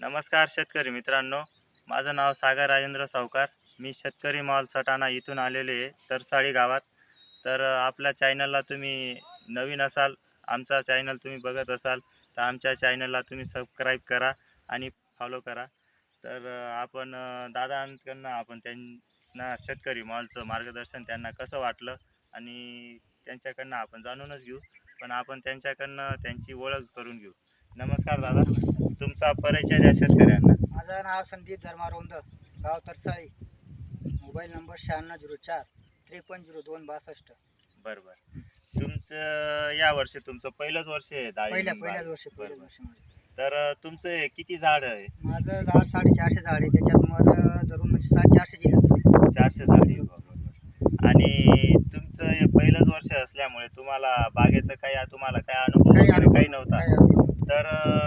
नमस्कार शेतकरी मित्रांनो. माझं नाव सागर राजेंद्र सावकार. मी शेतकरी मॉल सटाणा इथून आलेले आहे तरसाळी गावात. तर आपल्या चॅनलला तुम्ही नवीन असाल आमचा चॅनल तुम्ही बघत असाल तर आमच्या चॅनलला तुम्ही सबस्क्राईब करा आणि फॉलो करा. तर आपण दादांकडनं आपण त्यांना शेतकरी मॉलचं मार्गदर्शन त्यांना कसं वाटलं आणि त्यांच्याकडनं आपण जाणूनच घेऊ. पण आपण त्यांच्याकडनं त्यांची ओळख करून घेऊ. नमस्कार दादा. तुमचा परिचय द्या शेतकऱ्यांना. माझं नाव संदीप धर्मा रोंद गाव तरसाळी. मोबाईल नंबर शहाण्णव झिरो चार त्रेपन्न झिरो दोन बासष्ट. बरं बरं तुमचं या वर्षी तुमचं पहिलंच वर्ष आहे पहिल्या. पहिल्याच वर्षी पहिल्याच बरोबर. वर्षी माझं. तर अं, तुमचं हे किती झाड आहे? माझं झाड साडेचारशे झाड आहे. त्याच्यात मग धरून म्हणजे साडेचारशे जिल्ह्यात चारशे झाडे बरोबर आणि तुमचं हे पहिलंच वर्ष असल्यामुळे तुम्हाला बागेचं काही तुम्हाला काय अनुभव काही वगैरे अनुभव काही नव्हता? काही. तर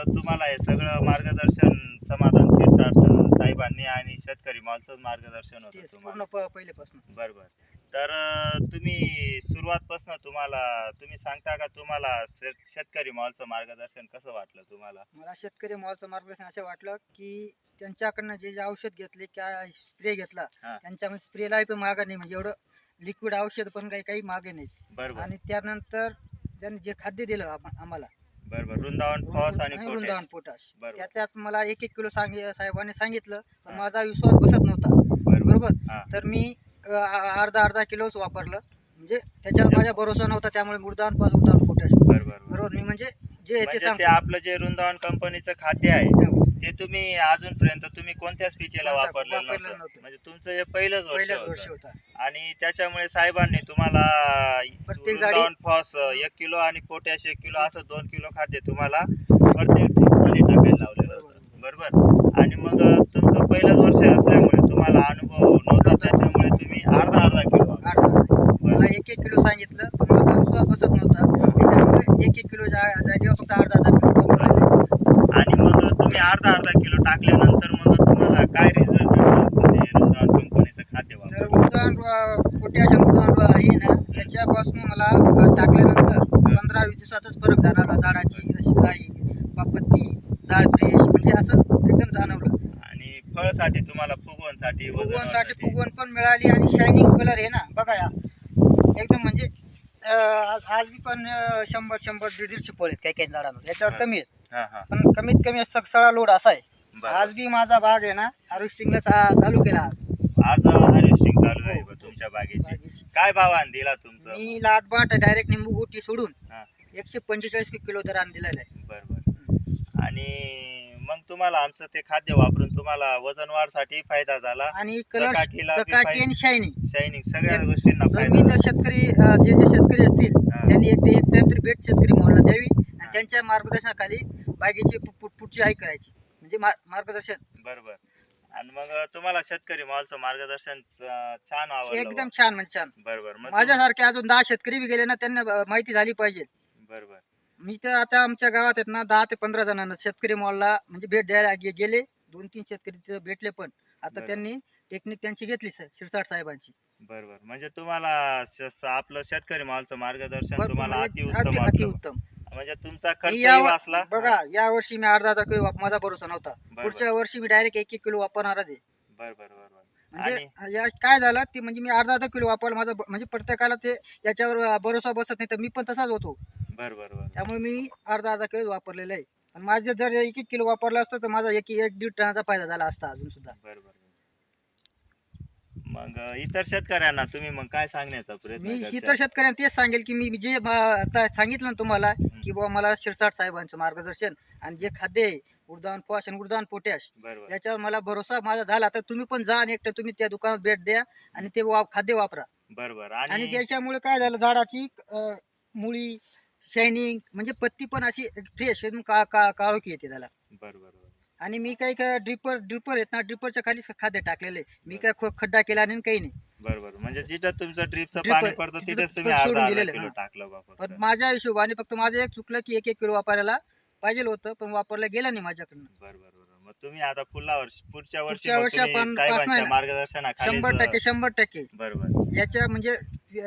तुम्हाला हे सगळं मार्गदर्शन समाधान शिरसाट साहेबांनी आणि शेतकरी मॉलचंच मार्गदर्शन होतं तुम्हाला. पहिलेपासून. बरं बरं तर तुम्ही सुरुवातपासून तुम्हाला तुम्ही सांगता का तुम्हाला शेत- शेतकरी मॉलचं मार्गदर्शन कसं वाटलं तुम्हाला? मला शेतकरी मॉलचं मार्गदर्शन असं वाटलं की त्यांच्याकडनं जे जे औषध घेतले काय स्प्रे घेतला. त्यांच्यामध्ये स्प्रेलाही पण मागं नाही म्हणजे एवढं लिक्विड औषध पण काही काही मागे नाहीत. बरोबर. आणि त्यानंतर त्यांनी जे खाद्य दिलं आम- बरोबर वृंदावन फॉस आणि आणि पोटॅश. वृंदावन पोटाश. बरोबर. त्याच्यात मला एक एक किलो सांग साहेबांनी सांगितलं पण हा. माझा विश्वास बसत नव्हता. बरोबर. बरोबर? हा. तर मी अ, अर्धा अर्धा किलोच वापरलं. म्हणजे त्याच्यावर माझा भरोसा नव्हता त्यामुळे मुर्दान पाच उड्डाण पोटॅश. बरोबर बरोबर. बरोबर? मी म्हणजे जे आहे ते म्हणजे ते सांगतो. आपलं जे वृंदावन कंपनीचं खाद्य आहे ते तुम्ही अजूनपर्यंत तुम्ही कोणत्याच पिकेला वापरलेलं वापरलेलं नव्हतं? नव्हतं. म्हणजे तुमचं हे पहिलंच वर्ष पहिल्याच वर्षी होतं. होता आणि त्याच्यामुळे साहेबांनी तुम्हाला प्रत्येक वृंदावन फॉस एक किलो आणि पोटॅश एक किलो असं दोन किलो खाद्य तुम्हाला प्रत्येक ठिकाणी टाकायला लावलेलं होतं. बरोबर. आणि मग तुमचं पहिलंच वर्ष असल्यामुळे तुम्हाला अनुभव नव्हता. त्याच्यामुळे तुम्ही अर्धा अर्धा किलो. मला एक एक किलो सांगितलं पण माझा विश्वास बसत नव्हता मी त्यामुळे एक एक किलो जा जागेवर फक्त अर्धा अर्धा किलो वापरलेले आणि मग तुम्ही अर्धा अर्धा किलो टाकल्यानंतर मग तुम्हाला काय रिझल्ट वृंदावन कंपनीचं खाद्य तर उड्डाण आहे ना त्याच्यापासून मला टाकल्यानंतर पंधरा वीस दिवसातच फरक जाणवला. झाडाची अशी काही झाड फ्रेश म्हणजे असं एकदम जाणवलं. आणि फळसाठी तुम्हाला फुगवणसाठी फुगवणसाठी फुगवण पण मिळाली आणि शायनिंग कलर आहे ना बघा या. एकदम म्हणजे आज आज बी पण शंभर शंभर दीड दीडशे फळ आहेत काही काही झाडांवर. याच्यावर. कमी आहेत. हा हा पण कमीत कमी सगळा लोड असा आहे बरं. आज बी माझा बाग आहे ना हार्वेस्टिंगला चालू केला आज आज हार्वेस्टिंग चालू आहे हो. बा तुमच्या बागेची बागेची. काय भावान दिला तुमचं मी लाटबाट डायरेक्ट निंबू गुटी सोडून हा एकशे पंचेचाळीस किलो दराने दिलेलं आहे बर बर आणि मग तुम्हाला आमचं ते खाद्य वापरून तुम्हाला वजन वाढसाठी फायदा झाला आणि कलर चकाकीला बी चकाकी. आणि शायनिंग शायनिंग सगळ्या गोष्टींना जर मी. तर शेतकरी अ, जे जे शेतकरी असतील हा. त्यांनी एक एक टाइम तरी भेट शेतकरी मॉलला द्यावी. आणि त्यांच्या मार्गदर्शनाखाली बागेची पुढची आई करायची. म्हणजे मार्गदर्शन. बरोबर. आणि मग तुम्हाला शेतकरी मॉलचं मार्गदर्शन छान आवडलं एकदम छान म्हणजे छान. बरोबर. मग माझ्यासारखे अजून दहा शेतकरी बी गेले ना त्यांना माहिती झाली पाहिजे. बरोबर. मी तर आता आमच्या गावात आहेत ना दहा ते पंधरा जणांना शेतकरी मॉलला म्हणजे भेट द्यायला गे- गेले. दोन तीन शेतकरी तिथं भेटले पण. आता. त्यांनी टेक्निक त्यांची घेतली सर शिरसाट साहेबांची. बरोबर. म्हणजे तुम्हाला श- श- आपलं शेतकरी मॉलचं मार्गदर्शन तुम्हाला म्हणजे अतिउत्तम वाटलं अतिउत्तम म्हणजे तुमचा मी खर्चही या वाचला बघा या वर्षी मी अर्धा अर्धा किलो माझा भरोसा नव्हता. पुढच्या वर्षी मी डायरेक्ट एक एक किलो वापरणारच आहे. म्हणजे या काय झालं ते म्हणजे मी अर्धा अर्धा किलो वापरला माझा ब- म्हणजे प्रत्येकाला ते याच्यावर भरोसा बसत नाही तर मी पण तसाच होतो. त्यामुळे मी अर्धा अर्धा किलो वापरलेला आहे. आणि माझे जर एक एक किलो वापरलं असतं तर माझा एक एक दीड टनाचा फायदा झाला असता अजून सुद्धा. बरोबर मग अ, इतर शेतकऱ्यांना तुम्ही मग काय सांगण्याचा प्रयत्न मी? इतर शेतकऱ्यांना तेच सांगेल की मी मी जे ब- आता सांगितलं ना तुम्हाला की बाबा मला शिरसाट साहेबांचं मार्गदर्शन आणि जे खाद्य आहे उडदान पॉश आणि उडदान पोटॅश बरोबर. याच्यावर मला भरोसा माझा झाला तर तुम्ही पण जा आणि एकटं तुम्ही त्या दुकानात भेट द्या आणि ते वा खाद्य वापरा. बरोबर. आणि आणि त्याच्यामुळे काय झालं झाडाची अं, मुळी शायनिंग म्हणजे पत्ती पण अशी फ्रेश एकदम का का काळोखी येते त्याला. बरोबर बरोबर. आणि मी काही काय ड्रिपर ड्रिपर आहेत ना ड्रिपरच्या खाली खाद्य टाकलेले मी काय खो- खड्डा केला नाही आणि काही नाही. बरोबर म्हणजे जिथं तुमचं ड्रीपचं Drip पाणी आहे. पडतं तिथं तिथेच तुम्ही पण अर्धा सोडून अर्धा दिलेलं, किलो हा. टाकलं बा फक्त. पण माझ्या हिशोबाने फक्त माझं एक चुकलं की एक एक किलो वापरायला पाहिजे होतं पण वापरलं गेलं नाही माझ्याकडनं बरोबर बरोबर मग तुम्ही आता पुढल्या वर्षी पुढच्या वर्षी पुढच्या मग वर्षी तुम्ही आपण साहेबांच्या पासनं. मार्गदर्शनाखाली शंभर टक्के शंभर टक्के बरोबर याच्या म्हणजे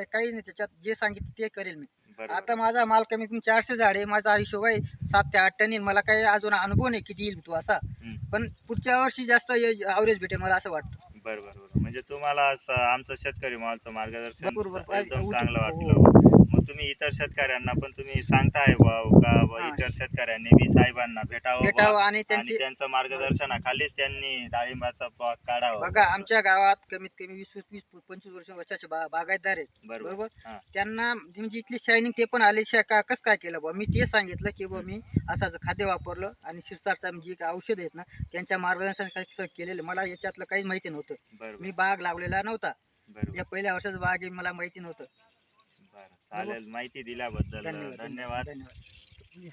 काही नाही त्याच्यात जे सांगितलं ते करेल मी बरोबर आता माझा माल कमीत कमी चारशे झाड आहे माझा हिशोब आहे सात ते आठ टन मला काही अजून अनुभव नाही किती येईल तो असा हम्म. पण पुढच्या वर्षी जास्त ॲव्हरेज भेटेल मला असं वाटतं बरं बरं बरं म्हणजे तुम्हाला असं आमचं शेतकरी मालचं मार्गदर्शन. एकदम. चांगलं हो. वाटलं मग तुम्ही इतर शेतकऱ्यांना पण तुम्ही सांगताय भाऊ का बुवा हा. इतर शेतकऱ्यांनी बी साहेबांना भेटावं बुवा. भेटावं आणि आणि त्यांची त्यांचं मार्गदर्शनाखालीच त्यांनी डाळिंबाचा प्लॉट काढावा बघा आमच्या गावात कमीत कमी वीस वीस वीस पंचवीस वर्ष वर्षाचे बा बागायतदार आहेत. बरोबर. बरोबर? हा. त्यांना म्हणजे इथली शायनिंग ते पण आले. शा का कसं काय केलं बुवा? मी ते सांगितलं की बुवा मी असं असं खाद्य वापरलं आणि शिरसारचं म्हणजे जे औषध आहेत ना त्यांच्या मार्गदर्शन केलेलं मला याच्यातलं काही माहिती नव्हतं. बरोबर. मी बाग लावलेला नव्हता. बरोबर. या पहिल्या वर्षाचा बाग आहे मला माहिती नव्हतं. बरं चालेल. माहिती दिल्याबद्दल धन्यवाद धन्यवाद. धन्यवाद.